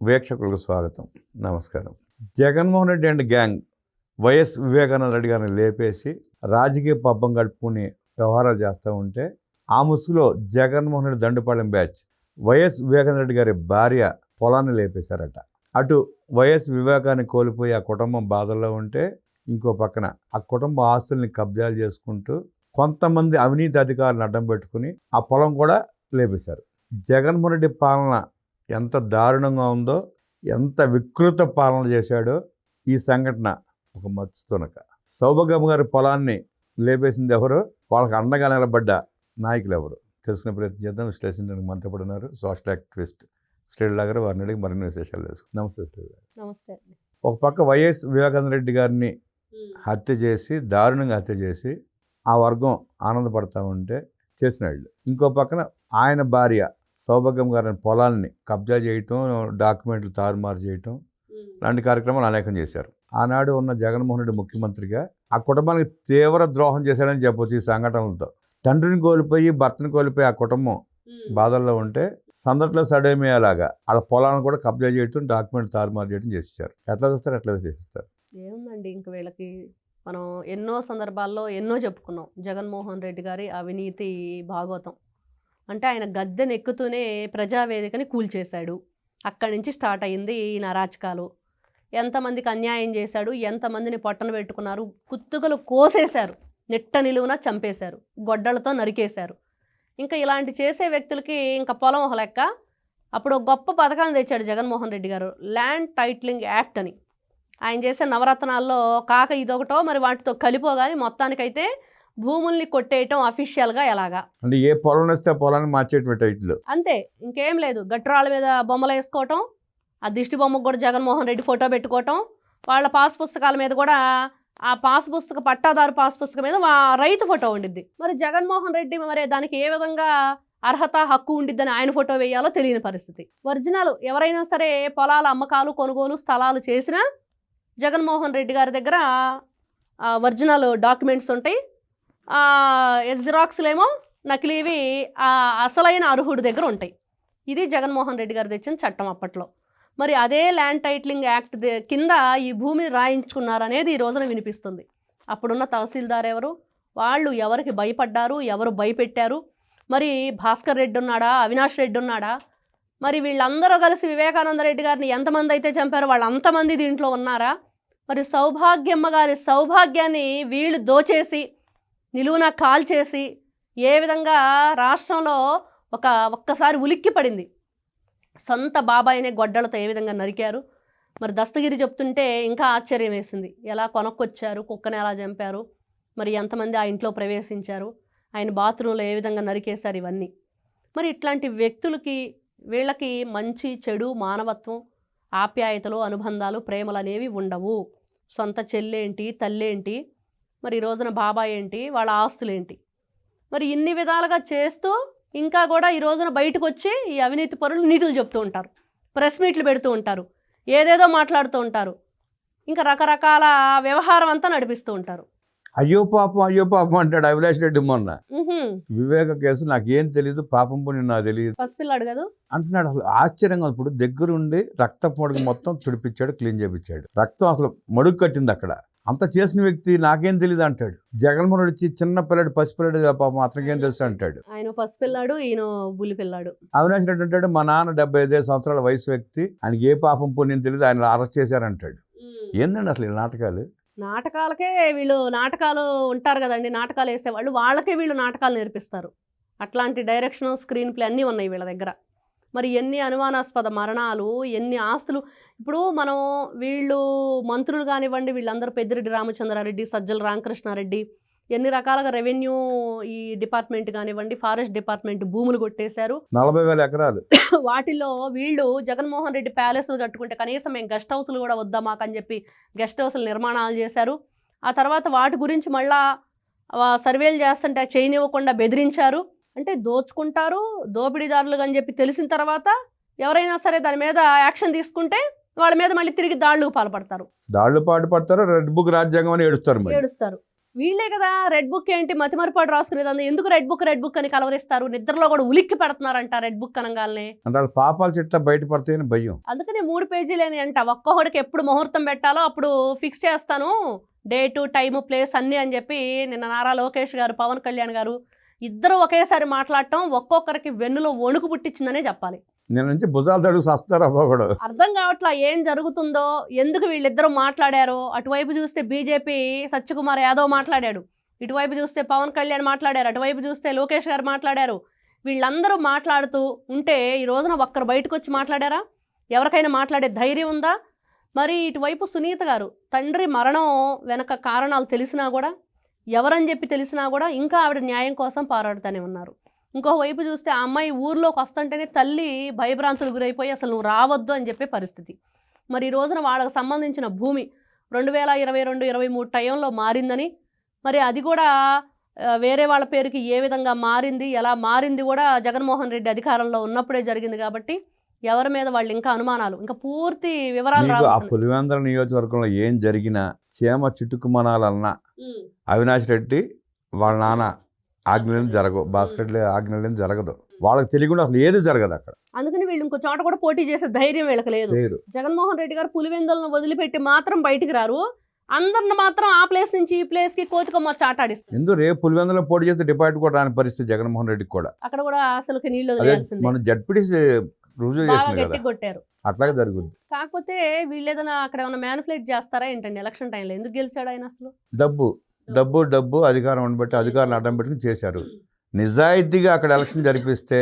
వీక్షకులకు స్వాగతం. నమస్కారం. Jaganmohan Reddy and gang YS Vivekananda Reddy గారిని లేపేసి రాజకీయ పబ్బం గడుపుకుని వ్యవహారాలు చేస్తూ ఉంటే ఆ ముసుగులో జగన్మోహన్ రెడ్డి దండుపాలెం బ్యాచ్ వైఎస్ వివేకానంద రెడ్డి గారి భార్య పొలాన్ని లేపేశారట. అటు వైఎస్ వివేకాన్ని కోల్పోయి ఆ కుటుంబం బాధల్లో ఉంటే ఇంకో పక్కన ఆ కుటుంబ ఆస్తుల్ని కబ్జాలు చేసుకుంటూ కొంతమంది అవినీతి అధికారులను అడ్డం పెట్టుకుని ఆ పొలం కూడా లేపేశారు. జగన్మోహన్ రెడ్డి పాలన ఎంత దారుణంగా ఉందో ఎంత వికృత పాలన చేశాడో ఈ సంఘటన ఒక మచ్చుతునక సౌభగమ్మ గారి పొలాన్ని లేపేసింది ఎవరు? వాళ్ళకి అండగా నిలబడ్డ నాయకులు ఎవరు తెలుసుకునే ప్రయత్నం చేద్దాం. విశ్లేషించడానికి మనతో ఉన్నారు సోషల్ యాక్టివిస్ట్ శ్రీల గారు వారిని అడిగి మరిన్ని విశేషాలు తెలుసుకుందాం. నమస్తే నమస్తే ఒక పక్క వైఎస్ వివేకానంద రెడ్డి గారిని హత్య చేసి దారుణంగా హత్య చేసి ఆ వర్గం ఆనందపడతా ఉంటే చేసినాళ్ళు. ఇంకో పక్కన ఆయన భార్య సౌభాగ్యం గారి పొలాల్ని కబ్జా చేయటం డాక్యుమెంట్లు తారుమారు చేయటం లాంటి కార్యక్రమాలు అనేకం చేశారు. ఆనాడు ఉన్న జగన్మోహన్ రెడ్డి ముఖ్యమంత్రిగా ఆ కుటుంబానికి తీవ్ర ద్రోహం చేశాడని చెప్పొచ్చు ఈ సంఘటనలతో. తండ్రిని కోల్పోయి భర్తని కోల్పోయి ఆ కుటుంబం బాధల్లో ఉంటే సందట్లో సడేమేలాగా వాళ్ళ పొలాలను కూడా కబ్జా చేయటం డాక్యుమెంట్ తారుమారు చేయడం చేసేసారు ఎట్లా చూస్తారు? ఎట్లా చేసేస్తారు? ఏముందండి ఇంక వీళ్ళకి మనం ఎన్నో సందర్భాల్లో ఎన్నో చెప్పుకున్నాం. జగన్మోహన్ రెడ్డి గారి అవినీతి భాగవతం అంటే ఆయన గద్దెనెక్కుతూనే ప్రజావేదికని కూల్చేశాడు. అక్కడి నుంచి స్టార్ట్ అయింది ఈయన అరాచకాలు ఎంతమందికి అన్యాయం చేశాడు ఎంతమందిని పొట్టన పెట్టుకున్నారు కుత్తుకలు కోసేశారు నిట్ట నిలువున చంపేశారు గొడ్డలతో నరికేశారు. ఇంకా ఇలాంటి చేసే వ్యక్తులకి ఇంకా పొలం ఒక లెక్క అప్పుడు గొప్ప పథకాన్ని తెచ్చాడు జగన్మోహన్ రెడ్డి గారు ల్యాండ్ టైటిలింగ్ యాక్ట్ అని. ఆయన చేసే నవరత్నాల్లో కాక ఇదొకటో మరి వాటితో కలిపోగాని మొత్తానికైతే భూముల్ని కొట్టేయటం అఫీషియల్గా ఎలాగా? అంటే ఏ పొలం వస్తే పొలాన్ని మార్చేటువంటి అంతే ఇంకేం లేదు. గట్రాళ్ళ మీద బొమ్మలు వేసుకోవటం ఆ దిష్టి బొమ్మకు కూడా జగన్మోహన్ రెడ్డి ఫోటో పెట్టుకోవటం వాళ్ళ పాస్ పుస్తకాల మీద కూడా ఆ పాస్ పుస్తక పట్టాదారు పాస్ పుస్తకం మీద రైతు ఫోటో ఉండిద్ది. మరి జగన్మోహన్ రెడ్డి మరి దానికి ఏ విధంగా అర్హత హక్కు ఉండిద్దని ఆయన ఫోటో వేయాలో తెలియని పరిస్థితి. ఒరిజినల్ ఎవరైనా సరే పొలాల అమ్మకాలు కొనుగోలు స్థలాలు చేసినా జగన్మోహన్ రెడ్డి గారి దగ్గర ఆ, ఒరిజినల్ డాక్యుమెంట్స్ ఉంటాయి. జిరాక్స్లేమో నకిలీవి అసలైన అర్హుడి దగ్గర ఉంటాయి. ఇది జగన్మోహన్ రెడ్డి గారు తెచ్చిన చట్టం అప్పట్లో. మరి అదే ల్యాండ్ టైటిలింగ్ యాక్ట్ దే- కింద ఈ భూమిని రాయించుకున్నారనేది ఈ రోజున వినిపిస్తుంది. అప్పుడున్న తహసీల్దార్ ఎవరు? వాళ్ళు ఎవరికి భయపడ్డారు? ఎవరు భయపెట్టారు? మరి భాస్కర్ రెడ్డి ఉన్నాడా? అవినాష్ రెడ్డి ఉన్నాడా? మరి వీళ్ళందరూ కలిసి వివేకానంద రెడ్డి గారిని ఎంతమంది అయితే చంపారో? వాళ్ళంతమంది దీంట్లో ఉన్నారా? మరి సౌభాగ్యమ్మ గారి సౌభాగ్యాన్ని వీళ్ళు దోచేసి నిలువున కాల్చేసి ఏ విధంగా రాష్ట్రంలో ఒక ఒక్కసారి ఉలిక్కి పడింది. సొంత బాబాయినే గొడ్డలతో ఏ విధంగా నరికారు? మరి దస్తగిరి చెప్తుంటే ఇంకా ఆశ్చర్యం వేసింది. ఎలా కొనక్కొచ్చారు? కుక్కని ఎలా చంపారు? మరి ఎంతమంది ఆ ఇంట్లో ప్రవేశించారు? ఆయన బాత్రూంలో ఏ విధంగా నరికేశారు ఇవన్నీ? మరి ఇట్లాంటి వ్యక్తులకి వీళ్ళకి మంచి చెడు మానవత్వం ఆప్యాయతలు అనుబంధాలు ప్రేమలు అనేవి ఉండవు. సొంత చెల్లేంటి తల్లేంటి మరి ఈ రోజున బాబాయ్ ఏంటి? వాళ్ళ ఆస్తులేంటి? మరి ఇన్ని విధాలుగా చేస్తూ ఇంకా కూడా ఈ రోజున బయటకు వచ్చి ఈ అవినీతి పరులు నీతులు చెప్తూ ఉంటారు. ప్రెస్ మీట్లు పెడుతూ ఉంటారు. ఏదేదో మాట్లాడుతూ ఉంటారు. ఇంకా రకరకాల వ్యవహారం అంతా నడిపిస్తూ ఉంటారు. అయ్యో పాపం అయ్యో పాపం అంటాడు అవినాష్ రెడ్డి మొన్న. వివేక కేసు నాకేం తెలియదు పాపం పుణ్యం నాకు తెలియదు పసిపిల్లాడు కదా. అంటున్నాడు అసలు ఆశ్చర్యంగా. ఇప్పుడు దగ్గరుండి రక్త పొడుగు మొత్తం తుడిపించాడు క్లీన్ చేపించాడు రక్తం అసలు మడుగు కట్టింది అక్కడ. అంత చేసిన వ్యక్తి నాకేం తెలియదు అంటాడు. జగన్మోహన్ వచ్చి చిన్న పిల్లడు పసిపిల్లడు పాపం అతనికేం తెలుసు అంటాడు. ఆయన పసిపిల్లాడు ఈయన బుల్లి పిల్లాడు. అవినాష్ రెడ్డి అంటాడు మా నాన్న డెబ్బై ఐదు సంవత్సరాల వయసు వ్యక్తి ఆయనకి ఏ పాపం పుణ్యం తెలియదు ఆయన అరెస్ట్ చేశారంటాడు ఏందండి అసలు ఈ నాటకాలు? నాటకాలకే వీళ్ళు నాటకాలు ఉంటారు కదండి నాటకాలు వేసేవాళ్ళు వాళ్ళకే వీళ్ళు నాటకాలు నేర్పిస్తారు. అట్లాంటి డైరెక్షన్ స్క్రీన్ ప్లే అన్నీ ఉన్నాయి వీళ్ళ దగ్గర. మరి ఎన్ని అనుమానాస్పద మరణాలు ఎన్ని ఆస్తులు. ఇప్పుడు మనం వీళ్ళు మంత్రులు కానివ్వండి వీళ్ళందరూ పెద్దిరెడ్డి రామచంద్రారెడ్డి సజ్జల రామకృష్ణారెడ్డి ఎన్ని రకాలుగా రెవెన్యూ ఈ డిపార్ట్మెంట్ కానివ్వండి ఫారెస్ట్ డిపార్ట్మెంట్ భూములు కొట్టేశారు. నలభై వేల ఎకరాలు. వాటిలో వీళ్ళు జగన్మోహన్ రెడ్డి ప్యాలెస్లు కట్టుకుంటే కనీసం మేము గెస్ట్ హౌస్లు కూడా వద్దా మాకని చెప్పి గెస్ట్ హౌస్లు నిర్మాణాలు చేశారు. ఆ తర్వాత వాటి గురించి మళ్ళా సర్వేలు చేస్తుంటే చేయనివ్వకుండా బెదిరించారు. అంటే దోచుకుంటారు దోపిడీదారులు అని చెప్పి తెలిసిన తర్వాత ఎవరైనా సరే దాని మీద యాక్షన్ తీసుకుంటే వాళ్ళ మీద మళ్ళీ తిరిగి దాడులకు పాల్పడతారు. దాళ్ళు పాటు పడతారు రెడ్ బుక్ రాజ్యాంగం అని ఏడుస్తారు ఏడుస్తారు. వీళ్ళే కదా రెడ్ బుక్ ఏంటి మతిమరిపాటు రాసుకునేది? ఎందుకు రెడ్ బుక్ రెడ్ బుక్ అని కలవరిస్తారు? నిద్రలో కూడా ఉలిక్కి పెడుతున్నారంట రెడ్ బుక్ అనగానే అంటే పాపాల చిట్ట బయటపడతాయని భయం. అందుకని మూడు పేజీలేని అంట. ఒక్కొక్కడికి ఎప్పుడు ముహూర్తం పెట్టాలో అప్పుడు ఫిక్స్ చేస్తాను. డేటు టైము ప్లేస్ అన్నీ అని చెప్పి నిన్న నారా లోకేష్ గారు పవన్ కళ్యాణ్ గారు ఇద్దరు ఒకేసారి మాట్లాడటం ఒక్కొక్కరికి వెన్నులో వణుకు పుట్టించిందనే చెప్పాలి. నేను నుంచి భుజాలు తడుగు సస్తారు అవ్వకూడ అర్థం కావట్లా ఏం జరుగుతుందో ఎందుకు వీళ్ళిద్దరూ మాట్లాడారో? అటువైపు చూస్తే బీజేపీ సత్యకుమార్ యాదవ్ మాట్లాడాడు. ఇటువైపు చూస్తే పవన్ కళ్యాణ్ మాట్లాడారు. అటువైపు చూస్తే లోకేష్ గారు మాట్లాడారు. వీళ్ళందరూ మాట్లాడుతూ ఉంటే ఈ రోజున ఒక్కరు బయటకు వచ్చి మాట్లాడారా? ఎవరికైనా మాట్లాడే ధైర్యం ఉందా? మరి ఇటువైపు సునీత గారు తండ్రి మరణం వెనక కారణాలు తెలిసినా కూడా ఎవరని చెప్పి తెలిసినా కూడా ఇంకా ఆవిడ న్యాయం కోసం పోరాడుతూనే ఉన్నారు. ఇంకో వైపు చూస్తే ఆ అమ్మాయి ఊర్లోకి వస్తుంటేనే తల్లి భయభ్రాంతులు గురైపోయి అసలు నువ్వు రావద్దు అని చెప్పే పరిస్థితి. మరి ఈ రోజున వాళ్ళకి సంబంధించిన భూమి రెండు వేల ఇరవై రెండు ఇరవై మూడు టైంలో మారిందని మరి అది కూడా వేరే వాళ్ళ పేరుకి ఏ విధంగా మారింది ఎలా మారింది కూడా జగన్మోహన్ రెడ్డి అధికారంలో ఉన్నప్పుడే జరిగింది కాబట్టి ఎవరి మీద వాళ్ళు ఇంకా అనుమానాలు ఇంకా పూర్తి వివరాలు రావాలి పులివెందల నియోజకవర్గంలో ఏం జరిగినా చీమ చిటుకుమనాలన్నా అవినాష్ రెడ్డి వాళ్ళ నాన్న ఆజ్ఞలను జరగవు. భాస్కర్ రెడ్డి ఆజ్ఞలను జరగదు. వాళ్ళకి తెలియకుండా అసలు ఏది జరగదు అక్కడ. అందుకని వీళ్ళు ఇంకో చోట కూడా పోటీ చేసే ధైర్యం వీళ్ళకి లేదు. జగన్మోహన్ రెడ్డి గారు పులివెందులను వదిలిపెట్టి మాత్రం బయటికి రారు. అందరిని మాత్రం ఆ ప్లేస్ నుంచి ఈ ప్లేస్కి కోతికొమ్మ చాటాడిస్తారు ఎందుకు? రేపు పులివెందులో పోటీ చేస్తే డిపాజిట్ కూడా రాని పరిస్థితి జగన్మోహన్ రెడ్డికి కూడా. అక్కడ కూడా అదే వదిలేయాల్సిందే. మనం జడ్పీటీసీ రుజువు బాగా చేసింది కదా. కొట్టారు అట్లాగే జరుగుద్ది. కాకపోతే వీళ్ళు ఏదైనా అక్కడ ఏమైనా మ్యానిపులేట్ చేస్తారా ఏంటండి ఎలక్షన్ టైంలో ఎందుకు గెలిచాడు ఆయన అసలు? డబ్బు డబ్బు. డబ్బు అధికారం ఉండబట్టి అధికారులు అడ్డం పెట్టుకుని చేశారు. నిజాయితీగా అక్కడ ఎలక్షన్ జరిపిస్తే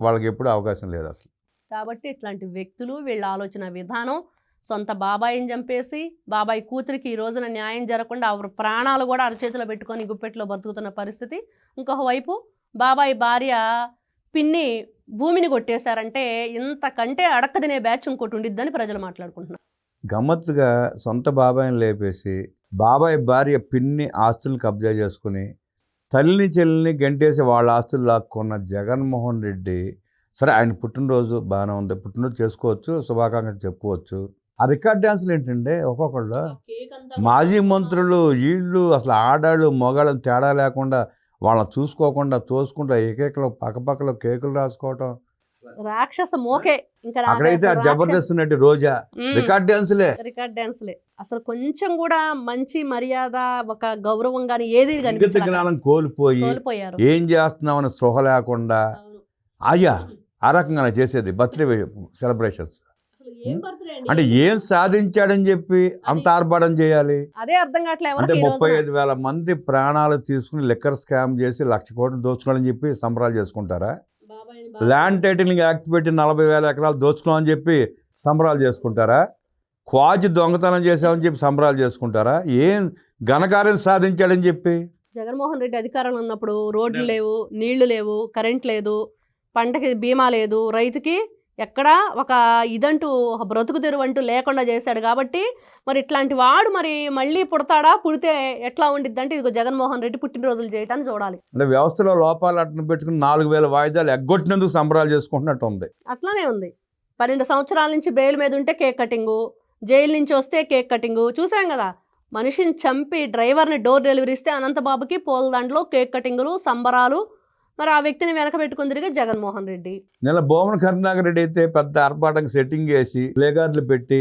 వాళ్ళకి ఎప్పుడు అవకాశం లేదు అసలు. కాబట్టి ఇట్లాంటి వ్యక్తులు వీళ్ళ ఆలోచన విధానం సొంత బాబాయిని చంపేసి బాబాయ్ కూతురికి ఈ రోజున న్యాయం జరగకుండా ఆవిడ ప్రాణాలు కూడా అరచేతిలో పెట్టుకొని గుప్పెట్లో బతుకుతున్న పరిస్థితి. ఇంకొక వైపు బాబాయ్ భార్య పిన్ని భూమిని కొట్టేశారంటే ఇంతకంటే అడక్కదినే బ్యాచ్ ఇంకోటి ఉండిద్దని ప్రజలు మాట్లాడుకుంటున్నారు. గమ్మత్తుగా సొంత బాబాయిని లేపేసి బాబాయ్ భార్య పిన్ని ఆస్తులు కబ్జా చేసుకుని తల్లిని చెల్లిని గంటేసి వాళ్ళ ఆస్తులు లాక్కున్న జగన్మోహన్ రెడ్డి సరే ఆయన పుట్టినరోజు బాగానే ఉంది పుట్టినరోజు చేసుకోవచ్చు శుభాకాంక్షలు చెప్పుకోవచ్చు. ఆ రికార్డ్ డ్యాన్సులు ఏంటంటే ఒక్కొక్కళ్ళు మాజీ మంత్రులు వీళ్ళు అసలు ఆడాళ్ళు మొగాళ్ళని తేడా లేకుండా వాళ్ళని చూసుకోకుండా తోసుకుంటా ఏకేకలో పక్కపక్కలో కేకులు రాసుకోవటం. రాక్షస మోకే ఇంకా అక్కడైతే జబర్దస్త్ నటి రోజా. రికార్డ్ డ్యాన్సులే. రికార్డ్ డాన్స్లే అసలు కొంచెం కూడా మంచి మర్యాద ఒక గౌరవం గాని ఏది జ్ఞానం కోల్పోయి ఏం చేస్తున్నామని స్పృహ లేకుండా. అయ్యా ఆ రకంగా చేసేది బర్త్డే సెలబ్రేషన్స్. అంటే ఏం సాధించాడని చెప్పి అంత ఆర్భాటం చేయాలి? అదే అర్థం కావట్లేదు అంటే ముప్పై. ఐదు వేల మంది ప్రాణాలు తీసుకుని లిక్కర్ స్కామ్ చేసి లక్ష కోట్లు దోచుకోవాలని చెప్పి సంబరాలు చేసుకుంటారా? ల్యాండ్ టైటిలింగ్ యాక్ట్ పెట్టి నలభై వేల ఎకరాలు దోచుకున్నామని చెప్పి సంబరాలు చేసుకుంటారా? క్వాజి దొంగతనం చేసామని చెప్పి సంబరాలు చేసుకుంటారా? ఏం ఘనకార్యం సాధించాడని చెప్పి? జగన్మోహన్ రెడ్డి అధికారంలో ఉన్నప్పుడు రోడ్లు లేవు నీళ్ళు లేవు కరెంట్ లేదు పంటకి బీమా లేదు రైతుకి ఎక్కడా ఒక ఇదంటూ ఒక బ్రతుకు తెరువు అంటూ లేకుండా చేశాడు కాబట్టి మరి ఇట్లాంటి వాడు మరి మళ్ళీ పుడతాడా? పుడితే ఎట్లా ఉండిద్ది అంటే ఇదిగో జగన్మోహన్ రెడ్డి పుట్టినరోజులు చేయటాన్ని చూడాలి. అంటే వ్యవస్థలో లోపాలు అట్ను పెట్టుకుని నాలుగు వేల వాయిదాలు ఎగ్గొట్టినందుకు సంబరాలు చేసుకుంటున్నట్టు ఉంది. అట్లానే ఉంది. పన్నెండు సంవత్సరాల నుంచి బెయిల్ మీద ఉంటే కేక్ కటింగు జైలు నుంచి వస్తే కేక్ కటింగు. చూసాం కదా మనిషిని చంపి డ్రైవర్ని డోర్ డెలివరీ ఇస్తే అనంతబాబుకి పోల దాంట్లో కేక్ కటింగులు సంబరాలు మరి ఆ వ్యక్తిని వెనక పెట్టుకుని తిరిగి జగన్మోహన్ రెడ్డి. నెల భువన కరుణాకర్ రెడ్డి అయితే పెద్ద ఆర్భాటంగా సెట్టింగ్ వేసి ప్లేగార్డులు పెట్టి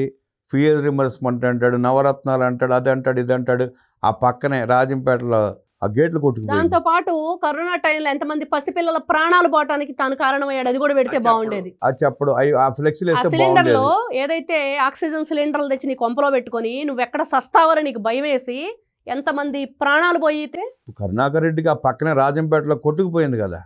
ఫియర్ రిమర్స్మెంట్ అంటాడు నవరత్నాలు అంటాడు అది అంటాడు ఇది అంటాడు ఆ పక్కనే రాజంపేటలో ఆ గేట్లు కొట్టుకుపోయింది. దాంతో పాటు కరోనా టైంలో ఎంతమంది పసిపిల్లల ప్రాణాలు పోవటానికి తాను కారణమయ్యాడు అది కూడా పెడితే బాగుండేది. అది చెప్పడు. ఆ వేస్తే సిలిండర్ బాగుండేది. లో ఏదైతే ఆక్సిజన్ సిలిండర్లు తెచ్చి నీ కొంపలో పెట్టుకొని నువ్వు ఎక్కడ సస్తావని నీకు భయం వేసి ఎంతమంది ప్రాణాలు పోయితే? కరుణాకర్ రెడ్డికి ఆ పక్కనే రాజంపేటలో కొట్టుకుపోయింది కదా.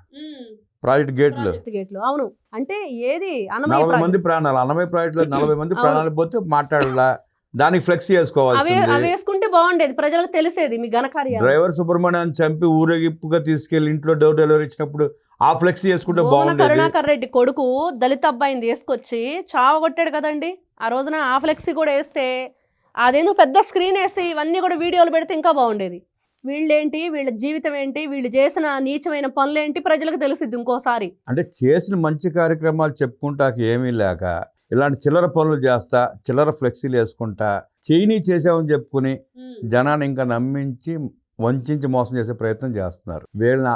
ప్రాజెక్ట్ గేట్లు ప్రాజెక్ట్ గేట్లు అవును. అంటే ఏది? నలభై ప్రాజెక్ట్. మంది ప్రాణాలు. అన్నమయ్య ప్రాజెక్టులో నలభై మంది. ప్రాణాలు పోతే మాట్లాడాలా? దానికి ఫ్లెక్సీ అవి వేసుకుంటే బాగుండేది. ప్రజలకు తెలిసేది మీ ఘనకార్యాలు డ్రైవర్ సుబ్రహ్మణ్యం చంపి ఊరేగింపుగా తీసుకెళ్ళి ఇంట్లో డోర్ డెలివరీ ఇచ్చినప్పుడు ఆ ఫ్లెక్సీ వేసుకుంటే భువన బాగుండేది. కరుణాకర్ రెడ్డి కొడుకు దళిత అబ్బాయిని తీసుకొచ్చి చావగొట్టాడు కదండి. ఆ రోజున ఆ ఫ్లెక్సీ కూడా వేస్తే అదేందో పెద్ద స్క్రీన్ వేసి ఇవన్నీ కూడా వీడియోలు పెడితే ఇంకా బాగుండేది. వీళ్ళేంటి? వీళ్ళ జీవితం ఏంటి వీళ్ళు చేసిన నీచమైన పనులేంటి? ప్రజలకు తెలిసిద్ది ఇంకోసారి. అంటే చేసిన మంచి కార్యక్రమాలు చెప్పుకుంటాక ఏమీ లేక ఇలాంటి చిల్లర పనులు చేస్తా చిల్లర ఫ్లెక్సీలు వేసుకుంటా చేయని చేసామని చెప్పుకుని జనాన్ని ఇంకా నమ్మించి వంచి మోసం చేసే ప్రయత్నం చేస్తున్నారు. వీళ్ళని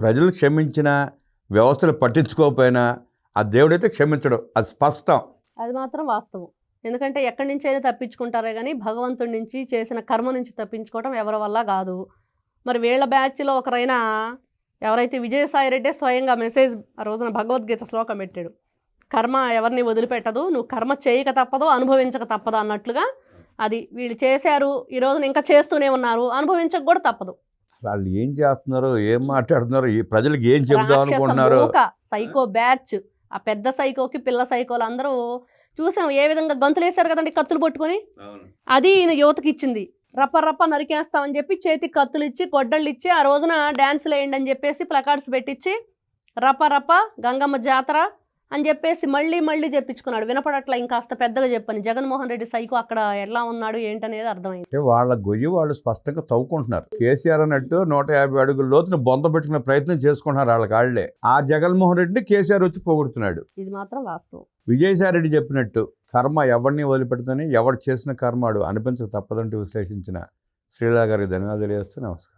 ప్రజలు క్షమించిన వ్యవస్థలు పట్టించుకోకపోయినా ఆ దేవుడైతే క్షమించడు. అది స్పష్టం. అది మాత్రం వాస్తవం. ఎందుకంటే ఎక్కడి నుంచి అయినా తప్పించుకుంటారే కానీ భగవంతుడి నుంచి చేసిన కర్మ నుంచి తప్పించుకోవడం ఎవరి వల్ల కాదు. మరి వీళ్ళ బ్యాచ్లో ఒకరైనా ఎవరైతే విజయసాయి రెడ్డి స్వయంగా మెసేజ్ ఆ రోజున భగవద్గీత శ్లోకం పెట్టాడు. కర్మ ఎవరిని వదిలిపెట్టదు నువ్వు కర్మ చేయక తప్పదు అనుభవించక తప్పదు అన్నట్లుగా అది వీళ్ళు చేశారు ఈ రోజున ఇంకా చేస్తూనే ఉన్నారు అనుభవించక కూడా తప్పదు. వాళ్ళు ఏం చేస్తున్నారు ఏం మాట్లాడుతున్నారు ఈ ప్రజలకు ఏం చెబుదాం అనుకుంటున్నారు సైకో బ్యాచ్. ఆ పెద్ద సైకోకి పిల్ల సైకోలు అందరూ చూసాం ఏ విధంగా గంతులేశారు కదండి కత్తులు పట్టుకొని? అది ఈయన యువతకి ఇచ్చింది. రప్ప రప్ప నరికేస్తామని చెప్పి చేతికి కత్తులు ఇచ్చి గొడ్డళ్ళు ఇచ్చి ఆ రోజున డ్యాన్సులు వేయండి అని చెప్పేసి ప్లకార్డ్స్ పెట్టించి రప్ప రప్ప గంగమ్మ జాతర అని చెప్పేసి మళ్ళీ మళ్ళీ చెప్పించుకున్నాడు. వినపడట్లా ఇంకాస్త పెద్దగా చెప్పని. జగన్మోహన్ రెడ్డి సైకో అక్కడ ఎలా ఉన్నాడు ఏంటనేది అర్థమైంది. వాళ్ళ గొయ్యి వాళ్ళు స్పష్టంగా తవ్వుకుంటున్నారు. కేసీఆర్ అన్నట్టు నూట యాభై అడుగుల లోతున బొంద పెట్టుకునే ప్రయత్నం చేసుకుంటున్నారు వాళ్ళ కాళ్ళే. ఆ జగన్మోహన్ రెడ్డిని కేసీఆర్ వచ్చి పోగొడుతున్నాడు. ఇది మాత్రం వాస్తవం. విజయసాయి రెడ్డి చెప్పినట్టు కర్మ ఎవరిని వదిలిపెడుతుంది ఎవరు చేసిన కర్మాడు అనిపించక తప్పదంటూ విశ్లేషించిన శ్రీలా గారికి ధన్యవాదాలు నమస్కారం.